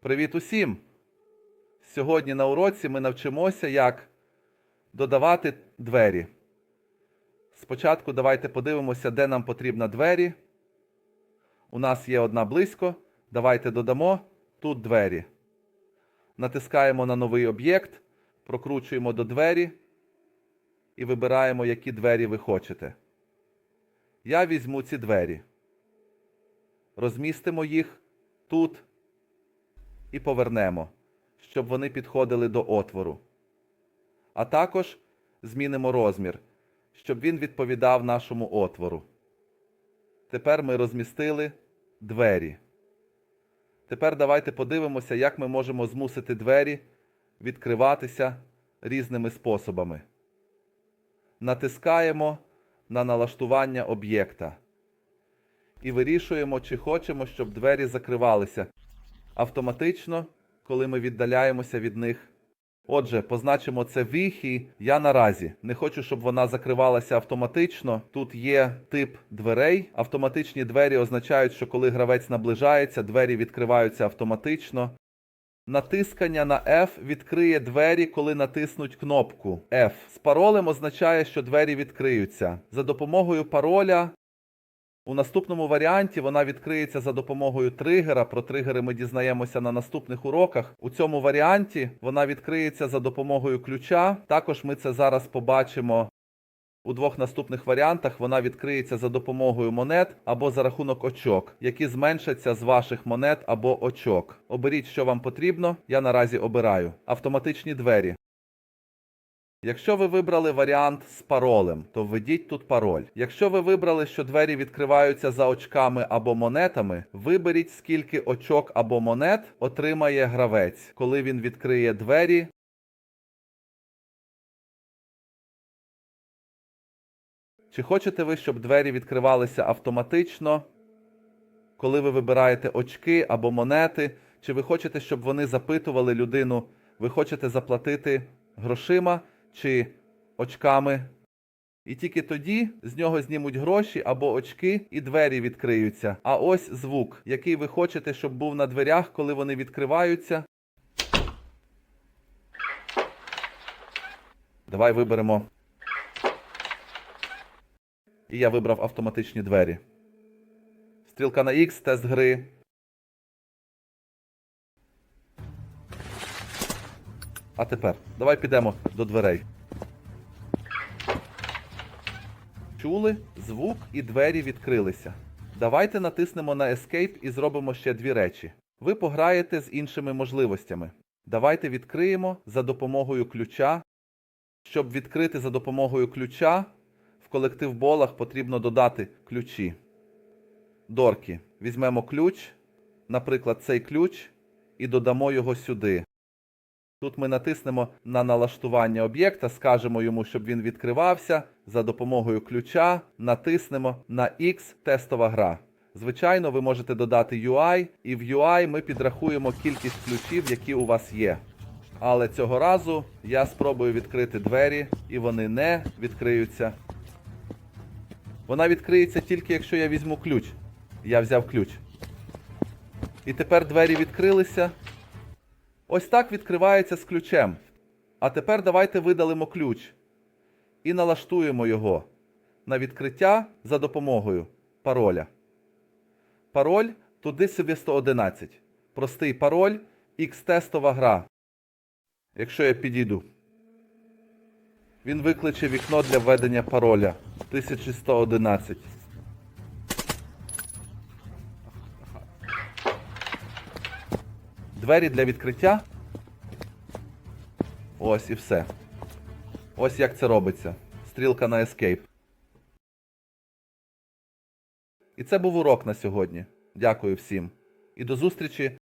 Привіт усім! Сьогодні на уроці ми навчимося, як додавати двері. Спочатку давайте подивимося, де нам потрібна двері. У нас є одна близько. Давайте додамо тут двері. Натискаємо на новий об'єкт, прокручуємо до двері і вибираємо, які двері ви хочете. Я візьму ці двері. Розмістимо їх тут і повернемо, щоб вони підходили до отвору. А також змінимо розмір, щоб він відповідав нашому отвору. Тепер ми розмістили двері. Тепер давайте подивимося, як ми можемо змусити двері відкриватися різними способами. Натискаємо на налаштування об'єкта і вирішуємо, чи хочемо, щоб двері закривалися автоматично, коли ми віддаляємося від них. Отже, позначимо це віхі. Я наразі не хочу, щоб вона закривалася автоматично. Тут є тип дверей. Автоматичні двері означають, що коли гравець наближається, двері відкриваються автоматично. Натискання на F відкриє двері, коли натиснуть кнопку F. З паролем означає, що двері відкриються. За допомогою пароля у наступному варіанті вона відкриється за допомогою тригера. Про тригери ми дізнаємося на наступних уроках. У цьому варіанті вона відкриється за допомогою ключа. Також ми це зараз побачимо. У двох наступних варіантах вона відкриється за допомогою монет або за рахунок очок, які зменшаться з ваших монет або очок. Оберіть, що вам потрібно. Я наразі обираю автоматичні двері. Якщо ви вибрали варіант з паролем, то введіть тут пароль. Якщо ви вибрали, що двері відкриваються за очками або монетами, виберіть, скільки очок або монет отримає гравець, коли він відкриє двері. Чи хочете ви, щоб двері відкривалися автоматично, коли ви вибираєте очки або монети? Чи ви хочете, щоб вони запитували людину, ви хочете заплатити грошима чи очками? І тільки тоді з нього знімуть гроші або очки, і двері відкриються. А ось звук, який ви хочете, щоб був на дверях, коли вони відкриваються. Давай виберемо. І я вибрав автоматичні двері. Стрілка на X, тест гри. А тепер давай підемо до дверей. Чули звук і двері відкрилися. Давайте натиснемо на Escape і зробимо ще дві речі. Ви пограєте з іншими можливостями. Давайте відкриємо за допомогою ключа. Щоб відкрити за допомогою ключа, в колектив болах потрібно додати ключі. Дорки. Візьмемо ключ, наприклад, цей ключ, і додамо його сюди. Тут ми натиснемо на налаштування об'єкта, скажемо йому, щоб він відкривався. За допомогою ключа натиснемо на X тестова гра. Звичайно, ви можете додати UI, і в UI ми підрахуємо кількість ключів, які у вас є. Але цього разу я спробую відкрити двері, і вони не відкриються. Вона відкриється тільки якщо я візьму ключ. Я взяв ключ. І тепер двері відкрилися. Ось так відкривається з ключем. А тепер давайте видалимо ключ і налаштуємо його на відкриття за допомогою пароля. Пароль туди собі 111. Простий пароль X-тестова гра. Якщо я підійду. Він викличе вікно для введення пароля 1111. Двері для відкриття. Ось і все. Ось як це робиться. Стрілка на Escape. І це був урок на сьогодні. Дякую всім. І до зустрічі